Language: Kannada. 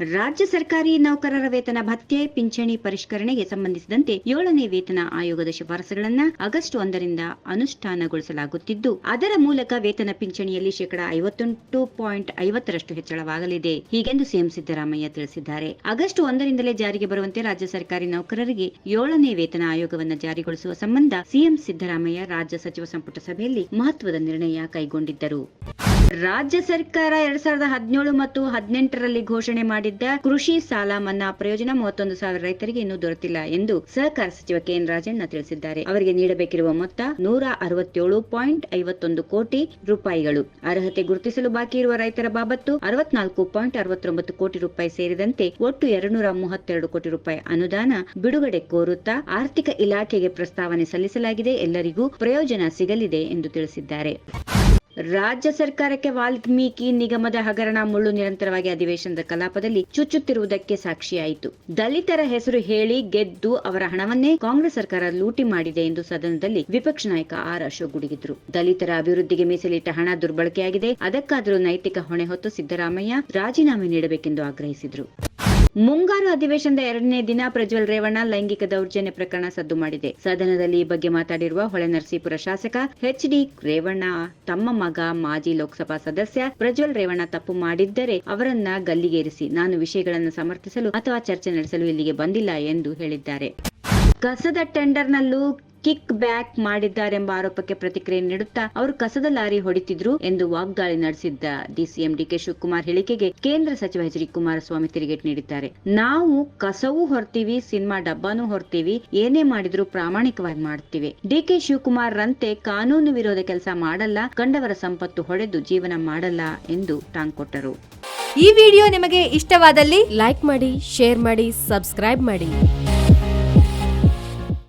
ರಾಜ್ಯ ಸರ್ಕಾರಿ ನೌಕರರ ವೇತನ ಭತ್ಯೆ, ಪಿಂಚಣಿ ಪರಿಷ್ಕರಣೆಗೆ ಸಂಬಂಧಿಸಿದಂತೆ ಏಳನೇ ವೇತನ ಆಯೋಗದ ಶಿಫಾರಸುಗಳನ್ನು ಆಗಸ್ಟ್ ಒಂದರಿಂದ ಅನುಷ್ಠಾನಗೊಳಿಸಲಾಗುತ್ತಿದ್ದು, ಅದರ ಮೂಲಕ ವೇತನ ಪಿಂಚಣಿಯಲ್ಲಿ ಶೇಕಡಾ ಐವತ್ತೆಂಟು ಪಾಯಿಂಟ್ ಐವತ್ತರಷ್ಟು ಹೆಚ್ಚಳವಾಗಲಿದೆ, ಹೀಗೆಂದು ಸಿಎಂ ಸಿದ್ದರಾಮಯ್ಯ ತಿಳಿಸಿದ್ದಾರೆ. ಆಗಸ್ಟ್ ಒಂದರಿಂದಲೇ ಜಾರಿಗೆ ಬರುವಂತೆ ರಾಜ್ಯ ಸರ್ಕಾರಿ ನೌಕರರಿಗೆ ಏಳನೇ ವೇತನ ಆಯೋಗವನ್ನು ಜಾರಿಗೊಳಿಸುವ ಸಂಬಂಧ ಸಿಎಂ ಸಿದ್ದರಾಮಯ್ಯ ರಾಜ್ಯ ಸಚಿವ ಸಂಪುಟ ಸಭೆಯಲ್ಲಿ ಮಹತ್ವದ ನಿರ್ಣಯ ಕೈಗೊಂಡಿದ್ದರು. ರಾಜ್ಯ ಸರ್ಕಾರ ಎರಡ್ ಸಾವಿರದ ಹದಿನೇಳು ಮತ್ತು ಹದಿನೆಂಟರಲ್ಲಿ ಘೋಷಣೆ ಮಾಡಿದ್ದ ಕೃಷಿ ಸಾಲ ಮನ್ನಾ ಪ್ರಯೋಜನ ಮೂವತ್ತೊಂದು ಸಾವಿರ ರೈತರಿಗೆ ಇನ್ನೂ ದೊರೆತಿಲ್ಲ ಎಂದು ಸಹಕಾರ ಸಚಿವ ಕೆಎನ್ ರಾಜಣ್ಣ ತಿಳಿಸಿದ್ದಾರೆ. ಅವರಿಗೆ ನೀಡಬೇಕಿರುವ ಮೊತ್ತ ನೂರ ಅರವತ್ತೇಳು ಪಾಯಿಂಟ್ ಐವತ್ತೊಂದು ಕೋಟಿ ರೂಪಾಯಿಗಳು. ಅರ್ಹತೆ ಗುರುತಿಸಲು ಬಾಕಿ ಇರುವ ರೈತರ ಬಾಬತ್ತು ಅರವತ್ನಾಲ್ಕು ಪಾಯಿಂಟ್ ಅರವತ್ತೊಂಬತ್ತು ಕೋಟಿ ರೂಪಾಯಿ ಸೇರಿದಂತೆ ಒಟ್ಟು ಎರಡ್ನೂರ ಮೂವತ್ತೆರಡು ಕೋಟಿ ರೂಪಾಯಿ ಅನುದಾನ ಬಿಡುಗಡೆ ಕೋರುತ್ತಾ ಆರ್ಥಿಕ ಇಲಾಖೆಗೆ ಪ್ರಸ್ತಾವನೆ ಸಲ್ಲಿಸಲಾಗಿದೆ. ಎಲ್ಲರಿಗೂ ಪ್ರಯೋಜನ ಸಿಗಲಿದೆ ಎಂದು ತಿಳಿಸಿದ್ದಾರೆ. ರಾಜ್ಯ ಸರ್ಕಾರಕ್ಕೆ ವಾಲ್ಮೀಕಿ ನಿಗಮದ ಹಗರಣ ಮುಳ್ಳು ನಿರಂತರವಾಗಿ ಅಧಿವೇಶನದ ಕಲಾಪದಲ್ಲಿ ಚುಚ್ಚುತ್ತಿರುವುದಕ್ಕೆ ಸಾಕ್ಷಿಯಾಯಿತು. ದಲಿತರ ಹೆಸರು ಹೇಳಿ ಗೆದ್ದು ಅವರ ಹಣವನ್ನೇ ಕಾಂಗ್ರೆಸ್ ಸರ್ಕಾರ ಲೂಟಿ ಮಾಡಿದೆ ಎಂದು ಸದನದಲ್ಲಿ ವಿಪಕ್ಷ ನಾಯಕ ಆರ್ ಅಶೋಕ್ ಗುಡುಗಿದ್ರು. ದಲಿತರ ಅಭಿವೃದ್ಧಿಗೆ ಮೀಸಲಿಟ್ಟ ಹಣ ದುರ್ಬಳಕೆಯಾಗಿದೆ. ಅದಕ್ಕಾದರೂ ನೈತಿಕ ಹೊಣೆ ಹೊತ್ತು ಸಿದ್ದರಾಮಯ್ಯ ರಾಜೀನಾಮೆ ನೀಡಬೇಕೆಂದು ಆಗ್ರಹಿಸಿದ್ರು. ಮುಂಗಾರು ಅಧಿವೇಶನದ ಎರಡನೇ ದಿನ ಪ್ರಜ್ವಲ್ ರೇವಣ್ಣ ಲೈಂಗಿಕ ದೌರ್ಜನ್ಯ ಪ್ರಕರಣ ಸದ್ದು ಮಾಡಿದೆ. ಸದನದಲ್ಲಿ ಈ ಬಗ್ಗೆ ಮಾತಾಡಿರುವ ಹೊಳೆನರಸೀಪುರ ಶಾಸಕ ಎಚ್ ಡಿ ರೇವಣ್ಣ, ತಮ್ಮ ಮಗ, ಮಾಜಿ ಲೋಕಸಭಾ ಸದಸ್ಯ ಪ್ರಜ್ವಲ್ ರೇವಣ್ಣ ತಪ್ಪು ಮಾಡಿದ್ದರೆ ಅವರನ್ನ ಗಲ್ಲಿಗೇರಿಸಿ ನಾನು ವಿಷಯಗಳನ್ನು ಸಮರ್ಥಿಸಲು ಅಥವಾ ಚರ್ಚೆ ನಡೆಸಲು ಇಲ್ಲಿಗೆ ಬಂದಿಲ್ಲ ಎಂದು ಹೇಳಿದ್ದಾರೆ. ಕಸದ ಟೆಂಡರ್ನಲ್ಲೂ ಕಿಕ್ ಬ್ಯಾಕ್ ಮಾಡಿದ್ದಾರೆಂಬ ಆರೋಪಕ್ಕೆ ಪ್ರತಿಕ್ರಿಯೆ ನೀಡುತ್ತಾ ಅವರು ಕಸದ ಲಾರಿ ಹೊಡಿತಿದ್ರು ಎಂದು ವಾಗ್ದಾಳಿ ನಡೆಸಿದ್ದ ಡಿಸಿಎಂ ಡಿಕೆ ಶಿವಕುಮಾರ್ ಹೇಳಿಕೆಗೆ ಕೇಂದ್ರ ಸಚಿವ ಎಚ್ ಡಿ ಕುಮಾರಸ್ವಾಮಿ ತಿರುಗೇಟ್ ನೀಡಿದ್ದಾರೆ. ನಾವು ಕಸವೂ ಹೊರ್ತೀವಿ, ಸಿನಿಮಾ ಡಬ್ಬಾನೂ ಹೊರ್ತೀವಿ, ಏನೇ ಮಾಡಿದ್ರು ಪ್ರಾಮಾಣಿಕವಾಗಿ ಮಾಡ್ತೀವಿ. ಡಿಕೆ ಶಿವಕುಮಾರ್ ರಂತೆ ಕಾನೂನು ವಿರೋಧ ಕೆಲಸ ಮಾಡಲ್ಲ, ಕಂಡವರ ಸಂಪತ್ತು ಹೊಡೆದು ಜೀವನ ಮಾಡಲ್ಲ ಎಂದು ಟಾಂಗ್ ಕೊಟ್ಟರು. ಈ ವಿಡಿಯೋ ನಿಮಗೆ ಇಷ್ಟವಾದಲ್ಲಿ ಲೈಕ್ ಮಾಡಿ, ಶೇರ್ ಮಾಡಿ, ಸಬ್ಸ್ಕ್ರೈಬ್ ಮಾಡಿ.